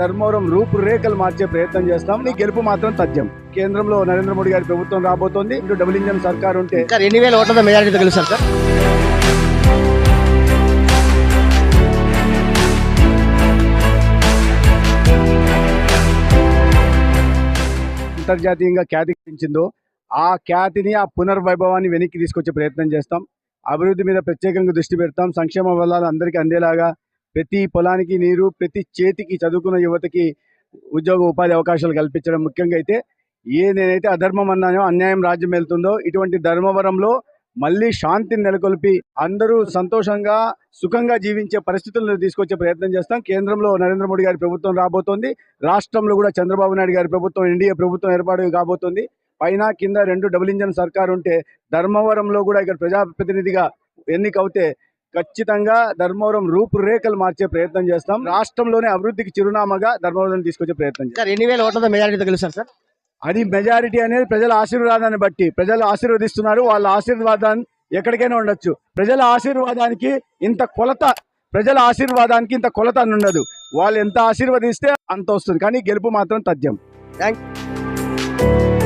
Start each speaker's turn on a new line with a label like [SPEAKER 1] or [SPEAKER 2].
[SPEAKER 1] ధర్మవరం రూపురేఖలు మార్చే ప్రయత్నం చేస్తాం. నీ గెలుపు మాత్రం తథ్యం. కేంద్రంలో నరేంద్ర మోడీ గారి ప్రభుత్వం రాబోతోంది. ఇటు డబుల్ ఇంజన్ సర్కార్ ఉంటే
[SPEAKER 2] ఎన్ని వేల ఓట్లతో మెజారిటీతో గెలుస్తారు సార్.
[SPEAKER 1] అంతర్జాతీయంగా ఖ్యాతి పెంచిందో ఆ ఖ్యాతిని ఆ పునర్వైభవాన్ని వెనక్కి తీసుకొచ్చే ప్రయత్నం చేస్తాం. అభివృద్ధి మీద ప్రత్యేకంగా దృష్టి పెడతాం. సంక్షేమ ఫలాలు అందరికీ అందేలాగా ప్రతి పొలానికి నీరు ప్రతి చేతికి చదువుకున్న యువతకి ఉద్యోగ ఉపాధి అవకాశాలు కల్పించడం ముఖ్యంగా అయితే ఏ నేనైతే అధర్మం అన్నానో అన్యాయం రాజ్యం వెళ్తుందో ఇటువంటి ధర్మవరంలో మళ్ళీ శాంతిని నెలకొల్పి అందరూ సంతోషంగా సుఖంగా జీవించే పరిస్థితులను తీసుకొచ్చే ప్రయత్నం చేస్తాం. కేంద్రంలో నరేంద్ర మోడీ గారి ప్రభుత్వం రాబోతోంది. రాష్ట్రంలో కూడా చంద్రబాబు నాయుడు గారి ప్రభుత్వం ఎన్డీఏ ప్రభుత్వం ఏర్పాటు కాబోతోంది. పైన కింద రెండు డబుల్ ఇంజన్ సర్కార్ ఉంటే ధర్మవరంలో కూడా ఇక్కడ ప్రజాప్రతినిధిగా ఎన్నికవుతే ఖచ్చితంగా ధర్మవరం రూపురేఖలు మార్చే ప్రయత్నం చేస్తాం. రాష్ట్రంలోనే అభివృద్ధికి చిరునామాగా ధర్మవరం తీసుకొచ్చే ప్రయత్నం చేస్తాం.
[SPEAKER 2] సార్ ఎన్ని వేల ఓట్లతో మెజారిటీతో గెలుస్తారు సార్?
[SPEAKER 1] అది మెజారిటీ అనేది ప్రజల ఆశీర్వాదాన్ని బట్టి ప్రజలు ఆశీర్వదిస్తున్నారు వాళ్ళ ఆశీర్వాదాన్ని ఎక్కడికైనా ఉండొచ్చు. ప్రజల ఆశీర్వాదానికి ఇంత కొలత ప్రజల ఆశీర్వాదానికి ఇంత కొలత అని ఉండదు. వాళ్ళు ఎంత ఆశీర్వదిస్తే అంత వస్తుంది. కానీ గెలుపు మాత్రం తథ్యం.
[SPEAKER 2] థ్యాంక్